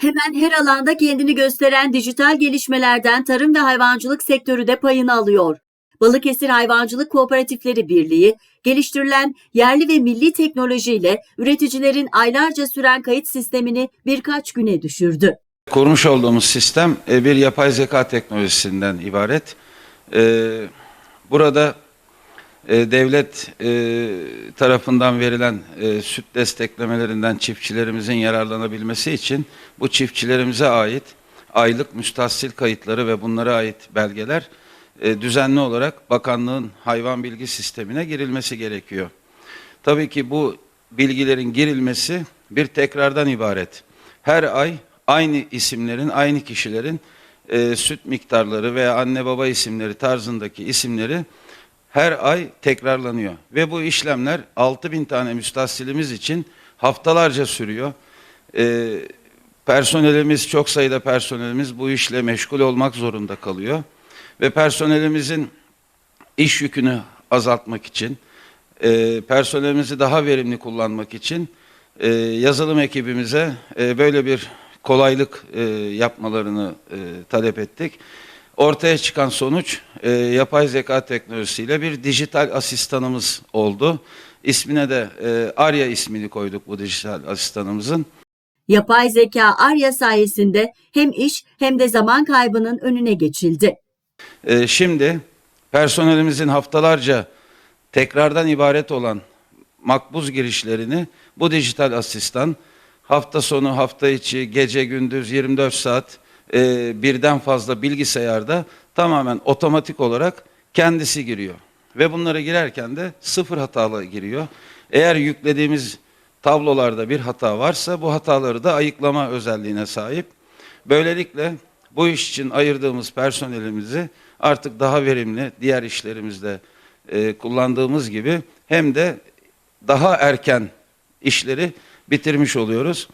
Hemen her alanda kendini gösteren dijital gelişmelerden tarım ve hayvancılık sektörü de payını alıyor. Balıkesir Hayvancılık Kooperatifleri Birliği, geliştirilen yerli ve milli teknolojiyle üreticilerin aylarca süren kayıt sistemini birkaç güne düşürdü. Kurmuş olduğumuz sistem e, bir yapay zeka teknolojisinden ibaret. E, Burada e, devlet e, tarafından verilen e, süt desteklemelerinden çiftçilerimizin yararlanabilmesi için bu çiftçilerimize ait aylık müstahsil kayıtları ve bunlara ait belgeler düzenli olarak bakanlığın hayvan bilgi sistemine girilmesi gerekiyor. Tabii ki bu bilgilerin girilmesi bir tekrardan ibaret. Her ay aynı isimlerin, aynı kişilerin e, süt miktarları veya anne baba isimleri tarzındaki isimleri her ay tekrarlanıyor. Ve bu işlemler 6000 tane müstahsilimiz için haftalarca sürüyor. E, personelimiz, çok sayıda personelimiz bu işle meşgul olmak zorunda kalıyor. Ve personelimizin iş yükünü azaltmak için, e, personelimizi daha verimli kullanmak için e, yazılım ekibimize e, böyle bir kolaylık e, yapmalarını e, talep ettik. Ortaya çıkan sonuç e, yapay zeka teknolojisiyle bir dijital asistanımız oldu. İsmine de e, Arya ismini koyduk bu dijital asistanımızın. Yapay zeka Arya sayesinde hem iş hem de zaman kaybının önüne geçildi. Ee, şimdi personelimizin haftalarca tekrardan ibaret olan makbuz girişlerini bu dijital asistan hafta sonu, hafta içi, gece gündüz 24 saat e, birden fazla bilgisayarda tamamen otomatik olarak kendisi giriyor. Ve bunları girerken de sıfır hatalı giriyor. Eğer yüklediğimiz tablolarda bir hata varsa bu hataları da ayıklama özelliğine sahip. Böylelikle bu iş için ayırdığımız personelimizi artık daha verimli diğer işlerimizde e, kullandığımız gibi hem de daha erken işleri bitirmiş oluyoruz.